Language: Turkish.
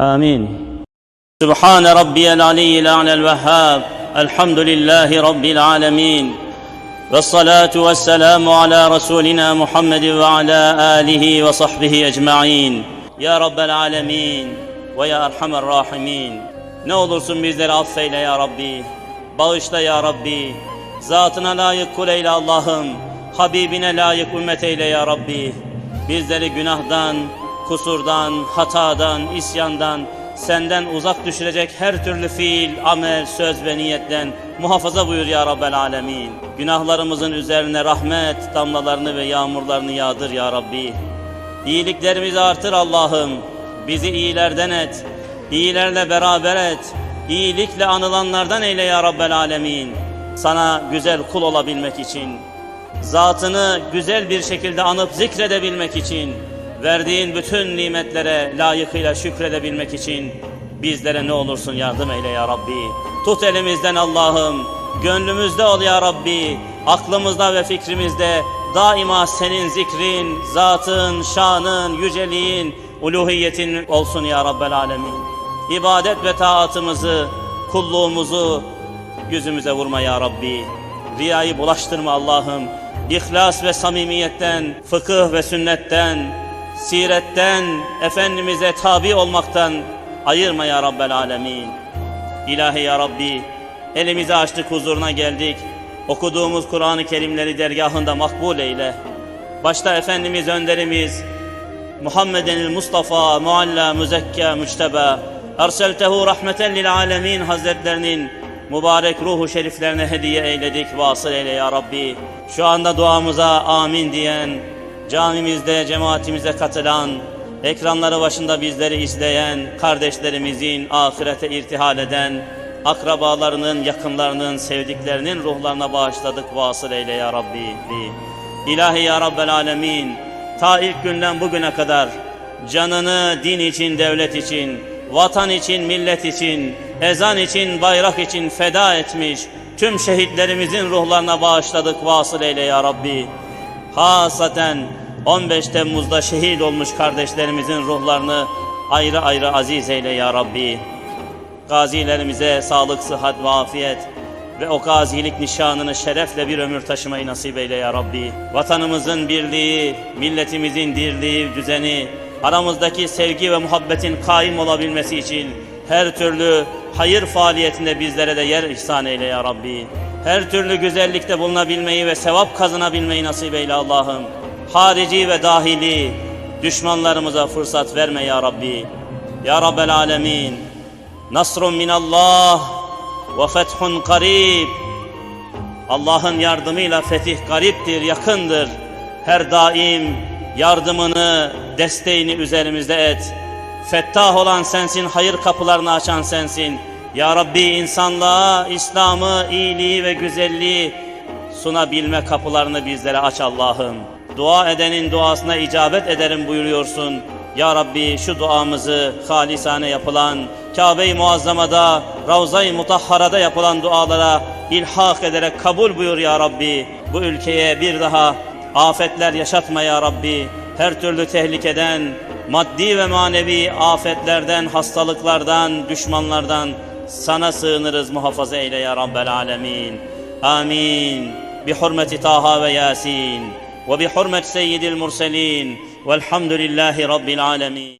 آمين سبحان ربي العلي الأعلى الوهاب الحمد لله رب العالمين والصلاة والسلام على رسولنا محمد وعلى آله وصحبه أجمعين يا رب العالمين ويا أرحم الراحمين Ne olursun bizleri affeyle ya Rabbi. Bağışla ya Rabbi. Zatına layık kul eyle Allah'ım. Habibine layık ümmet eyle ya Rabbi. Bizleri günahdan, kusurdan, hatadan, isyandan, senden uzak düşürecek her türlü fiil, amel, söz ve niyetten muhafaza buyur ya Rabbel Alemin. Günahlarımızın üzerine rahmet damlalarını ve yağmurlarını yağdır ya Rabbi. İyiliklerimizi artır Allah'ım. Bizi iyilerden et. İyilerle beraber et. İyilikle anılanlardan eyle ya Rabbel Alemin. Sana güzel kul olabilmek için, zatını güzel bir şekilde anıp zikredebilmek için, verdiğin bütün nimetlere layıkıyla şükredebilmek için bizlere ne olursun yardım eyle ya Rabbi. Tut elimizden Allah'ım, gönlümüzde ol ya Rabbi, aklımızda ve fikrimizde daima senin zikrin, zatın, şanın, yüceliğin, uluhiyetin olsun ya Rabbel Alemin. İbadet ve taatımızı, kulluğumuzu yüzümüze vurma ya Rabbi. Riyayı bulaştırma Allah'ım. İhlas ve samimiyetten, fıkıh ve sünnetten, siretten, Efendimiz'e tabi olmaktan ayırma ya Rabbel Alemin. İlahi ya Rabbi, elimizi açtık huzuruna geldik. Okuduğumuz Kur'an-ı Kerimleri dergahında makbul eyle. Başta Efendimiz önderimiz, Muhammeden Mustafa, Mualla, Müzekke, Müçteba, Erseltehu rahmeten lil alemin Hazretlerinin mübarek ruhu şeriflerine hediye eyledik. Vasıl eyle ya Rabbi. Şu anda duamıza amin diyen, camimizde cemaatimize katılan, ekranları başında bizleri izleyen kardeşlerimizin ahirete irtihal eden, akrabalarının, yakınlarının, sevdiklerinin ruhlarına bağışladık. Vasıl eyle ya Rabbi. İlahi ya Rabbel Alemin, ta ilk günden bugüne kadar canını din için, devlet için, vatan için, millet için, ezan için, bayrak için feda etmiş tüm şehitlerimizin ruhlarına bağışladık. Vasıl eyle ya Rabbi. Hasaten 15 Temmuz'da şehit olmuş kardeşlerimizin ruhlarını ayrı ayrı aziz eyle ya Rabbi. Gazilerimize sağlık, sıhhat ve afiyet ve o gazilik nişanını şerefle bir ömür taşımayı nasip eyle ya Rabbi. Vatanımızın birliği, milletimizin dirliği, düzeni, aramızdaki sevgi ve muhabbetin kaim olabilmesi için her türlü hayır faaliyetinde bizlere de yer ihsan eyle ya Rabbi. Her türlü güzellikte bulunabilmeyi ve sevap kazanabilmeyi nasip eyle Allah'ım. Harici ve dahili düşmanlarımıza fırsat verme ya Rabbi. Ya Rabbel Alemin. Nasrun minallah ve fethun karib. Allah'ın yardımıyla fetih gariptir, yakındır. Her daim yardımını, desteğini üzerimizde et. Fettah olan sensin, hayır kapılarını açan sensin. Ya Rabbi insanlığa, İslam'ı, iyiliği ve güzelliği sunabilme kapılarını bizlere aç Allah'ım. Dua edenin duasına icabet ederim buyuruyorsun. Ya Rabbi şu duamızı halisane yapılan, Kabe-i Muazzama'da, Ravza-i Mutahhara'da yapılan dualara ilhak ederek kabul buyur ya Rabbi. Bu ülkeye bir daha afetler yaşatma ya Rabbi. Her türlü tehlikeden, maddi ve manevi afetlerden, hastalıklardan, düşmanlardan sana sığınırız muhafaza eyle ya Rabbel Alemin. Amin. Bi hurmeti Taha ve Yasin وبحرمة سيد المرسلين والحمد لله رب العالمين.